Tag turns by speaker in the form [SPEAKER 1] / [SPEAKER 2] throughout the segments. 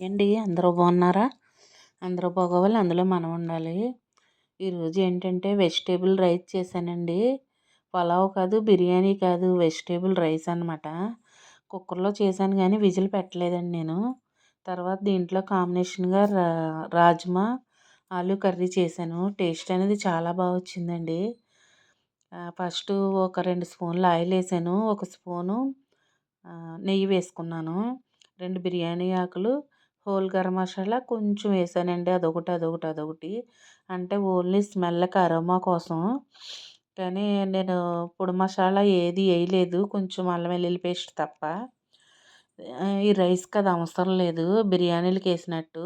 [SPEAKER 1] ఏంటి? అందరూ బాగున్నారా? అందరూ బాగోవాలి అందులో మనం ఉండాలి. ఈరోజు ఏంటంటే వెజిటేబుల్ రైస్ చేశానండి. పలావ్ కాదు బిర్యానీ కాదు వెజిటేబుల్ రైస్ అనమాట కుక్కర్లో చేశాను కానీ విజిల్ పెట్టలేదండి నేను. తర్వాత దీంట్లో కాంబినేషన్గా రా రాజ్మా ఆలు కర్రీ చేశాను. టేస్ట్ అనేది చాలా బాగా వచ్చిందండి. ఫస్ట్ ఒక రెండు స్పూన్లు ఆయిల్ వేసాను. ఒక స్పూను నెయ్యి వేసుకున్నాను. రెండు బిర్యానీ ఆకులు హోల్ గరం మసాలా కొంచెం వేసానండి. అదొకటి అదొకటి అదొకటి. అంటే ఓన్లీ స్మెల్కి అరోమా కోసం. కానీ నేను పొడి మసాలా ఏది వేయలేదు. కొంచెం అల్లం వెల్లుల్లి పేస్ట్ తప్ప. ఈ రైస్కి అది అవసరం లేదు. బిర్యానీలకు వేసినట్టు.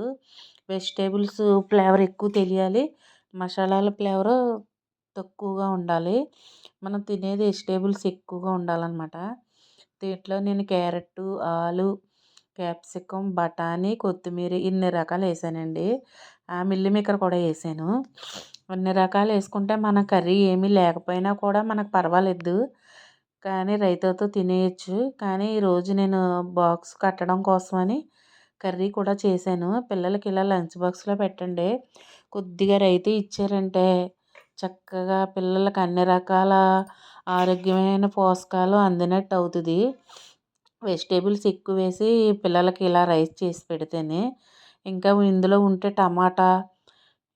[SPEAKER 1] వెజిటేబుల్స్ ఫ్లేవర్ ఎక్కువ తెలియాలి. మసాలాల ఫ్లేవర్ తక్కువగా ఉండాలి. మనం తినేది వెజిటేబుల్స్ ఎక్కువగా ఉండాలన్నమాట. దీంట్లో నేను క్యారెట్ ఆలు క్యాప్సికమ్ బఠానీ కొత్తిమీర ఇన్ని రకాలు వేసానండి. మిల్లి మేకర్ కూడా వేసాను. అన్ని రకాలు వేసుకుంటే మన కర్రీ ఏమీ లేకపోయినా కూడా మనకు పర్వాలేదు. కానీ రైతాతో తినేయచ్చు. కానీ ఈరోజు నేను బాక్స్ కట్టడం కోసమని కర్రీ కూడా చేశాను. పిల్లలకి ఇలా లంచ్ బాక్స్లో పెట్టండి. కొద్దిగా రైతు ఇచ్చారంటే చక్కగా పిల్లలకి అన్ని రకాల ఆరోగ్యమైన పోషకాలు అందినట్టు అవుతుంది. వెజిటేబుల్స్ ఎక్కువ వేసి పిల్లలకి ఇలా రైస్ చేసి పెడితేనే ఇంకా ఇందులో ఉంటే టమాటా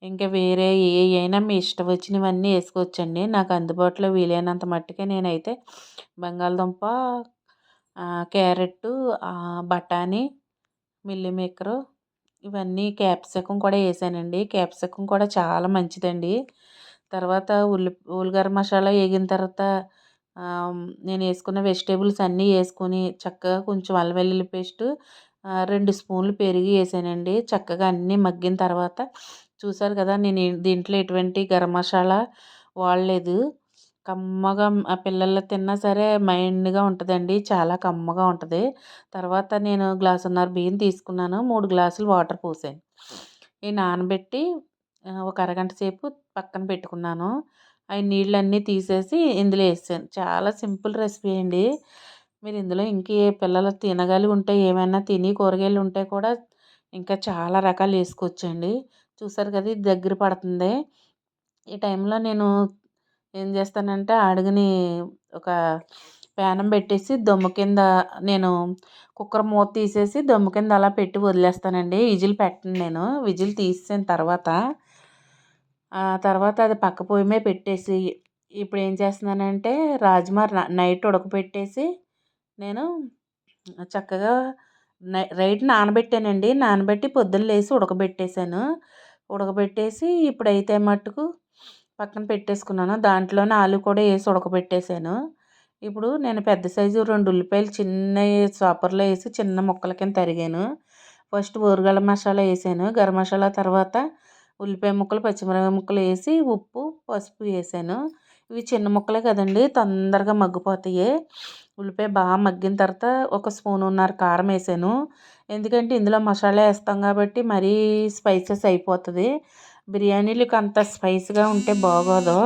[SPEAKER 1] ఇంకా వేరే ఏ అయినా మీ ఇష్టం వచ్చినవన్నీ వేసుకోవచ్చండి. నాకు అందుబాటులో వీలైనంత మట్టుకే నేనైతే బంగాళదుంప క్యారెట్ బఠానీ మిల్లీ మేకరు ఇవన్నీ క్యాప్సికం కూడా వేసానండి. క్యాప్సికం కూడా చాలా మంచిదండి. తర్వాత ఉల్లి ఉల్లిగరం మసాలా వేగిన తర్వాత నేను వేసుకున్న వెజిటేబుల్స్ అన్నీ వేసుకొని చక్కగా కొంచెం అల్లం వెల్లుల్లి పేస్ట్ రెండు స్పూన్లు పెరిగి వేసానండి. చక్కగా అన్నీ మగ్గిన తర్వాత చూసారు కదా నేను దీంట్లో ఎటువంటి గరం మసాలా వాడలేదు. కమ్మగా ఆ పిల్లలు తిన్నా సరే మైండ్గా ఉంటుందండి చాలా కమ్మగా ఉంటుంది. తర్వాత నేను గ్లాసున్నర బియ్యం తీసుకున్నాను మూడు గ్లాసులు వాటర్ పోసాను. ఈ నానబెట్టి ఒక అరగంట సేపు పక్కన పెట్టుకున్నాను. అవి నీళ్ళన్నీ తీసేసి ఇందులో వేసాను చాలా సింపుల్ రెసిపీ అండి. మీరు ఇందులో ఇంకే పిల్లలు తినగలిగి ఉంటే ఏమైనా తిని కూరగాయలు ఉంటే కూడా ఇంకా చాలా రకాలు వేసుకోవచ్చండి. చూసారు కదా ఇది దగ్గర పడుతుంది. ఈ టైంలో నేను ఏం చేస్తానంటే అడుగుని ఒక ప్యానం పెట్టేసి దమ్ము కింద నేను కుక్కర్ మూత తీసేసి దమ్ము కింద అలా పెట్టి వదిలేస్తానండి. విజిల్ పెట్టను నేను. విజిల్ తీసిన తర్వాత తర్వాత అది పక్క పొయ్యి మీద పెట్టేసి ఇప్పుడు ఏం చేస్తున్నానంటే రాజ్మా నైట్ ఉడకబెట్టేసి నేను చక్కగా రైట్ నానబెట్టానండి. నానబెట్టి పొద్దున్న లేసి ఉడకబెట్టేసాను ఉడకబెట్టేసి ఇప్పుడైతే మట్టుకు పక్కన పెట్టేసుకున్నాను. దాంట్లోనే ఆలు కూడా వేసి ఉడకబెట్టేసాను ఇప్పుడు నేను పెద్ద సైజు రెండు ఉల్లిపాయలు చిన్న చాపర్లో వేసి చిన్న ముక్కల కింద తరిగాను. ఫస్ట్ ఊరగల మసాలా వేసాను. గరం మసాలా తర్వాత ఉల్లిపాయ ముక్కలు పచ్చిమిరపకాయ ముక్కలు వేసి ఉప్పు పసుపు వేసాను. ఇవి చిన్న ముక్కలే కదండి తొందరగా మగ్గిపోతాయి. ఉల్లిపాయ బాగా మగ్గిన తర్వాత ఒక స్పూనున్నర కారం వేసాను. ఎందుకంటే ఇందులో మసాలా వేస్తాం కాబట్టి మరీ స్పైసెస్ అయిపోతుంది. బిర్యానీలకు అంత స్పైస్గా ఉంటే బాగోదు.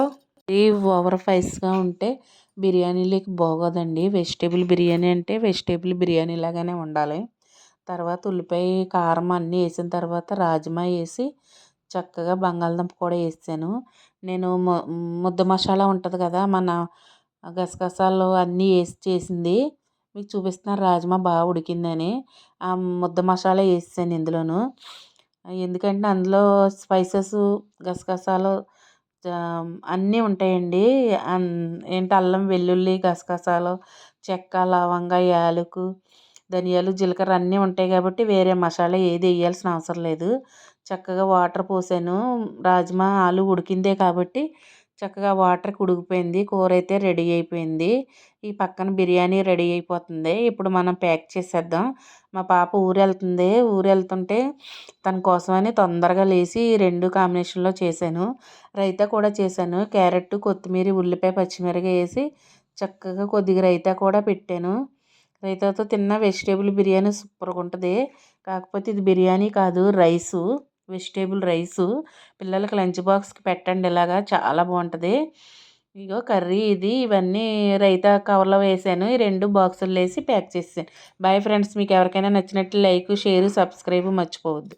[SPEAKER 1] మరీ ఓవర్ స్పైస్గా ఉంటే బిర్యానీలకు బాగోదండి. వెజిటేబుల్ బిర్యానీ అంటే వెజిటేబుల్ బిర్యానీ లాగానే ఉండాలి. తర్వాత ఉల్లిపాయ కారం అన్నీ వేసిన తర్వాత రాజ్మా వేసి చక్కగా బంగాళదుంప కూడా వేసాను నేను ముద్ద మసాలా ఉంటుంది కదా మన గసగసాలు అన్నీ వేసి చేసింది. మీకు చూపిస్తున్నాను రాజ్మా బాగా ఉడికిందని ఆ ముద్ద మసాలా వేసాను ఇందులోను. ఎందుకంటే అందులో స్పైసెస్ గసగసాలు అన్నీ ఉంటాయండి. ఏంటి అల్లం వెల్లుల్లి గసగసాలు చెక్క లవంగా యాలకు ధనియాలు జీలకర్ర అన్నీ ఉంటాయి కాబట్టి వేరే మసాలా ఏది వేయాల్సిన అవసరం లేదు. చక్కగా వాటర్ పోసాను. రాజ్మా ఆలు ఉడికిందే కాబట్టి చక్కగా వాటర్కి ఉడికిపోయింది కూర అయితే రెడీ అయిపోయింది. ఈ పక్కన బిర్యానీ రెడీ అయిపోతుంది. ఇప్పుడు మనం ప్యాక్ చేసేద్దాం. మా పాప ఊరు వెళ్తుంది ఊరు వెళ్తుంటే తన కోసమని తొందరగా లేచి రెండు కాంబినేషన్లో చేశాను. రైతా కూడా చేశాను. క్యారెట్ కొత్తిమీర ఉల్లిపాయ పచ్చిమిరపకాయ వేసి చక్కగా కొద్దిగా రైతా కూడా పెట్టాను. రైతాతో తిన్న వెజిటేబుల్ బిర్యానీ సూపర్గా ఉంటుంది. కాకపోతే ఇది బిర్యానీ కాదు రైసు. Vegetable rice. పిల్లలకి లంచ్ బాక్స్కి పెట్టండి ఇలాగా చాలా బాగుంటుంది ఇగో కర్రీ ఇది ఇవన్నీ రైతా కవర్లో వేసాను. ఈ రెండు బాక్సులు వేసి ప్యాక్ చేసాను బాయ్ ఫ్రెండ్స్ మీకు ఎవరికైనా నచ్చినట్లు లైక్ షేర్ సబ్స్క్రైబ్ మర్చిపోవద్దు.